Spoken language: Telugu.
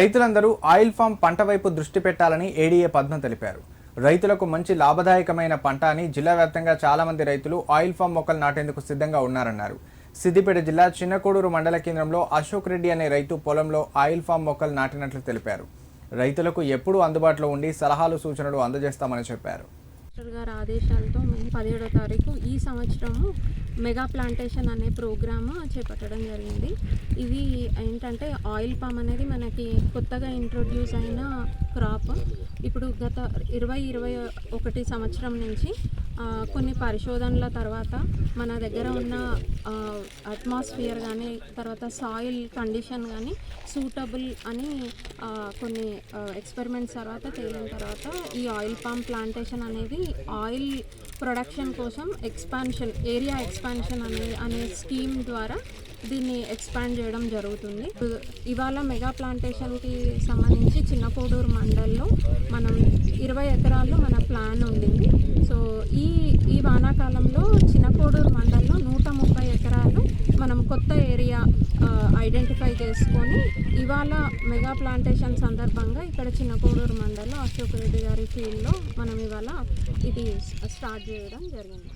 రైతులందరూ ఆయిల్ ఫామ్ పంట వైపు దృష్టి పెట్టాలని ఏడీఏ పద్మ తెలిపారు. రైతులకు మంచి లాభదాయకమైన పంట అని జిల్లా వ్యాప్తంగా చాలామంది రైతులు ఆయిల్ ఫామ్ మొక్కలు నాటేందుకు సిద్ధంగా ఉన్నారన్నారు. సిద్దిపేట జిల్లా చిన్నకోడూరు మండల కేంద్రంలో అశోక్ రెడ్డి అనే రైతు పొలంలో ఆయిల్ ఫామ్ మొక్కలు నాటినట్లు తెలిపారు. రైతులకు ఎప్పుడూ అందుబాటులో ఉండి సలహాలు సూచనలు అందజేస్తామని చెప్పారు. గారి ఆదేశాలతో మేము పదిహేడో తారీఖు ఈ సంవత్సరము మెగా ప్లాంటేషన్ అనే ప్రోగ్రామ్ చేపట్టడం జరిగింది. ఇది ఏంటంటే ఆయిల్ పామ్ అనేది మనకి కొత్తగా ఇంట్రొడ్యూస్ అయిన క్రాప్. ఇప్పుడు గత ఇరవై ఇరవై ఒకటి సంవత్సరం నుంచి కొన్ని పరిశోధనల తర్వాత మన దగ్గర ఉన్న అట్మాస్ఫియర్ కానీ తర్వాత సాయిల్ కండిషన్ కానీ సూటబుల్ అని కొన్ని ఎక్స్పెరిమెంట్స్ తర్వాత తేలిన తర్వాత ఈ ఆయిల్ పామ్ ప్లాంటేషన్ అనేది ఆయిల్ ప్రొడక్షన్ కోసం ఎక్స్పాన్షన్ ఏరియా ఎక్స్పాన్షన్ అనే అనే స్కీమ్ ద్వారా దీన్ని ఎక్స్పాండ్ చేయడం జరుగుతుంది. ఇవాళ మెగా ప్లాంటేషన్కి సంబంధించి చిన్నకోడూరు మండల్లో మనం ఇరవై ఎకరాల్లో మన ప్లాన్ ఉండింది. సో ఈ ఈ వానాకాలంలో చిన్నకోడూరు మండల్లో నూట ముప్పై ఎకరాలు మనం కొత్త ఏరియా ఐడెంటిఫై చేసుకొని ఇవాళ మెగా ప్లాంటేషన్ సందర్భంగా ఇక్కడ చిన్నకోడూరు మండల్లో అశోక్ రెడ్డి గారి ఫీల్డ్లో మనం ఇవాళ ఇది స్టార్ట్ చేయడం జరిగింది.